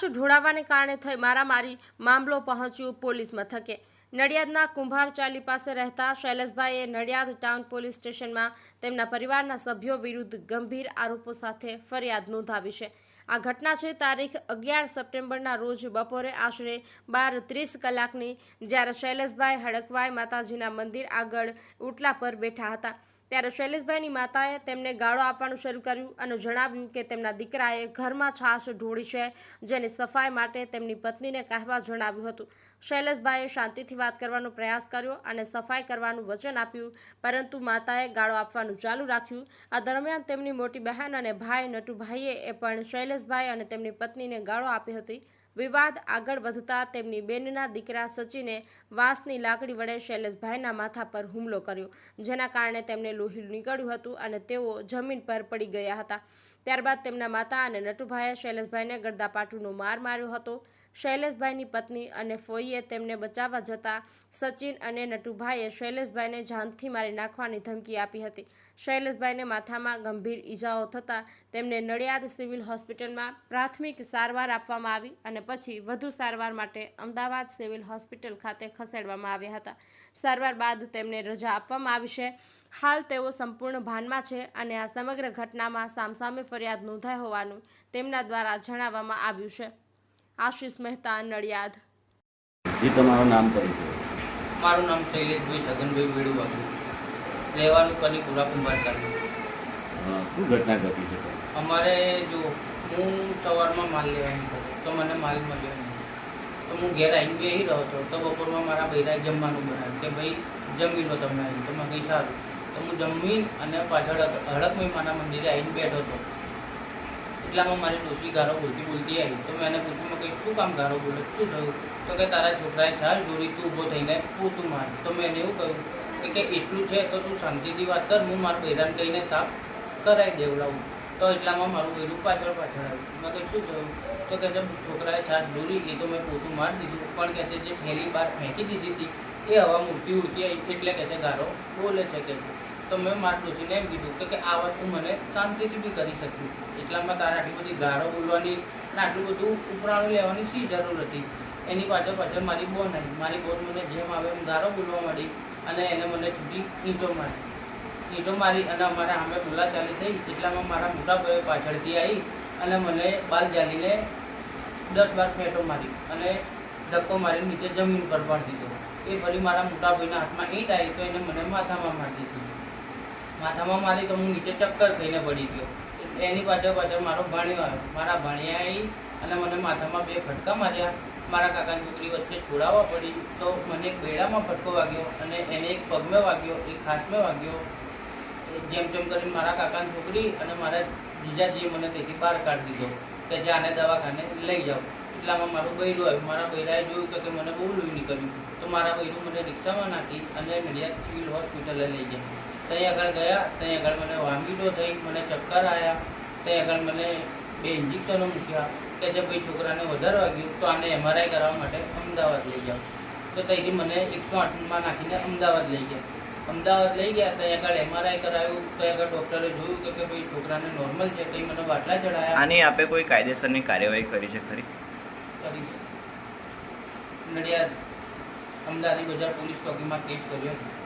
છાશ ઢોળાવાને કારણે થઈ મારામારી મામલો પહોંચ્યો પોલીસ મથકે. નડિયાદના કુંભાર ચાલી પાસે રહેતા શૈલેષભાઈએ નડિયાદ ટાઉન પોલીસ સ્ટેશનમાં તેમના પરિવારના સભ્યો વિરુદ્ધ ગંભીર આરોપો સાથે ફરિયાદ નોંધાવી છે. આ ઘટના છે તારીખ અગિયાર સપ્ટેમ્બરના રોજ બપોરે આશરે બાર ત્રીસ કલાકની, જ્યારે શૈલેષભાઈ હડકવાઈ માતાજીના મંદિર આગળ ઉટલા પર બેઠા હતા. ત્યારે શૈલેષભાઈની માતાએ તેમને ગાળો આપવાનું શરૂ કર્યું અને જણાવ્યું કે તેમના દીકરાએ ઘરમાં છાશ ઢોળી છે, જેની સફાઈ માટે તેમની પત્નીને કહેવા જણાવ્યું હતું. શૈલેષભાઈએ શાંતિથી વાત કરવાનો પ્રયાસ કર્યો અને સફાઈ કરવાનું વચન આપ્યું, પરંતુ માતાએ ગાળો આપવાનું ચાલુ રાખ્યું. આ દરમિયાન તેમની મોટી બહેન અને ભાઈ નટુભાઈએ એ પણ શૈલેષભાઈ અને તેમની પત્નીને ગાળો આપી હતી. વિવાદ આગળ વધતા તેમની બેનના દીકરા સચિને વાંસની લાકડી વડે શૈલેષભાઈના માથા પર હુમલો કર્યો, જેના કારણે તેમને લોહી નીકળ્યું હતું અને તેઓ જમીન પર પડી ગયા હતા. ત્યારબાદ તેમના માતા અને નટુભાઈએ શૈલેષભાઈને ગરદાપાટુનો માર માર્યો હતો. શૈલેષભાઈની પત્ની અને ફોઈએ તેમને બચાવવા જતા સચિન અને નટુભાઈએ શૈલેષભાઈને જાનથી મારી નાખવાની ધમકી આપી હતી. શૈલેષભાઈને માથામાં ગંભીર ઈજાઓ થતાં તેમને નડિયાદ સિવિલ હોસ્પિટલમાં પ્રાથમિક સારવાર આપવામાં આવી અને પછી વધુ સારવાર માટે અમદાવાદ સિવિલ હોસ્પિટલ ખાતે ખસેડવામાં આવ્યા હતા. સારવાર બાદ તેમને રજા આપવામાં આવી છે. હાલ તેઓ સંપૂર્ણ ભાનમાં છે અને આ સમગ્ર ઘટનામાં સામસામે ફરિયાદ નોંધાઈ હોવાનું તેમના દ્વારા જણાવવામાં આવ્યું છે. આશિષ મહેતા નડિયાદ. જી તમારું નામ છે? મારું નામ શૈલેષભાઈ છગનભાઈ વેડુવાસુ. રહેવાનું કનીપુરા કુરાકુંભાર ચાલુ શું ઘટના ઘટી છે અમારે જો હું સવારમાં માલ લેવાની તો મને માલ મળ્યો નહીં. તો હું ઘેર આવીને બેસી રહ્યો હતો તો બપોરમાં મારા બૈરાએ જમવાનું બનાવ્યું કે ભાઈ જમી લો તમે તો મેં કંઈ સારું. તો હું જમીન અને પાછળ હડકમય માના મંદિરે આવીને બેઠો હતો. એટલામાં મારી ડોસી ગારો બોલતી બોલતી આવી. તો મેં એને પૂછ્યું, મેં કંઈ શું કામ ગારો બોલે? શું થયું? તો કે, તારા છોકરાએ છાલ જોડી તું ઊભો થઈને પોતું માર. તો મેં એવું કહ્યું કે એટલું છે તો તું શાંતિથી વાત કર, હું મારું બૈરાને કહીને સાફ કરાવી દેવડાવું તો એટલામાં મારું બૈરું પાછળ પાછળ આવ્યું. મેં કહ્યું, શું થયું? તો કે જે છોકરાએ છાશ દોરી એ તો મેં પોતું મારી દીધું. પણ કે જે થેલી બહાર ફેંકી દીધી હતી એ હવા મૂર્તિ ઉડતી આવી. એટલે કે ગારો બોલે છે કે તો મેં માટલું છું ને એમ કીધું કે કે આ વાત તું મને શાંતિથી બી કરી શકું છું. એટલામાં તારે આટલી બધી ગાળો બોલવાની ને આટલું બધું ઉપરાણું લેવાની શી જરૂર હતી? એની પાછળ પાછળ મારી બોન આવી મારી બોન મને જેમ આવે એમ ગારો બોલવા માંડી અને એને મને છૂટી ઈંટો મારી ઈંટો મારી અને અમારા સામે બોલાચાલી થઈ. એટલામાં મારા મોટા ભાઈ પાછળથી આવી અને મને બાલ જાલીને દસ બાર ફેંટો મારી અને ધક્કો મારી નીચે જમીન પર પાડી દીધો. એ ફરી મારા મોટા ભાઈના હાથમાં ઈંટ આવી તો એને મને માથામાં મારી દીધી. માથામાં મારી તો હું નીચે ચક્કર થઈને પડી ગયો. એની પાછળ પાછળ મારો ભાણિયો આવ્યો. મારા ભાણિયા આવી અને મને માથામાં બે ફટકા માર્યા. મારા કાકાની છોકરી વચ્ચે છોડાવવા પડી. તો મને એક બેડામાં ફટકો વાગ્યો અને એને એક પગમાં વાગ્યો, એક હાથમાં વાગ્યો. જેમ તેમ કરીને મારા કાકાની છોકરી અને મારા જીજાજીએ મને તેથી બહાર કાઢી દીધો કે જે આને દવાખાને લઈ જાઓ. એટલામાં મારું બૈરું આવ્યું. મારા બૈરાએ જોયું કે કે મને બહુ લોહી નીકળ્યું. તો મારા બૈરું મને રિક્ષામાં નાખી અને નડિયાદ સિવિલ હોસ્પિટલે લઈ ગયા. ત્યાં આગળ ગયા ત્યાં આગળ મને વામિટો થઈ મને ચક્કર આવ્યા ત્યાં આગળ મને બે ઇન્જેક્શનો મૂક્યા કે જે ભાઈ છોકરાને વધારે વાગ્યું તો આને એમઆરઆઈ કરાવવા માટે અમદાવાદ લઈ ગયા. તો ત્યાંથી મને એકસો આઠમાં નાખીને અમદાવાદ લઈ ગયા. અમદાવાદ લઈ ગયા ત્યાં આગળ એમઆરઆઈ કરાવ્યું ત્યાં આગળ ડૉક્ટરે જોયું કે કે ભાઈ છોકરાને નોર્મલ છે કંઈ મને બાટલા ચડાયા. આની આપે કોઈ કાયદેસરની કાર્યવાહી કરી છે ખરી? કરી નડિયાદ અમદાવાદ બજાર પોલીસ ચોકીમાં કેસ કર્યો છે.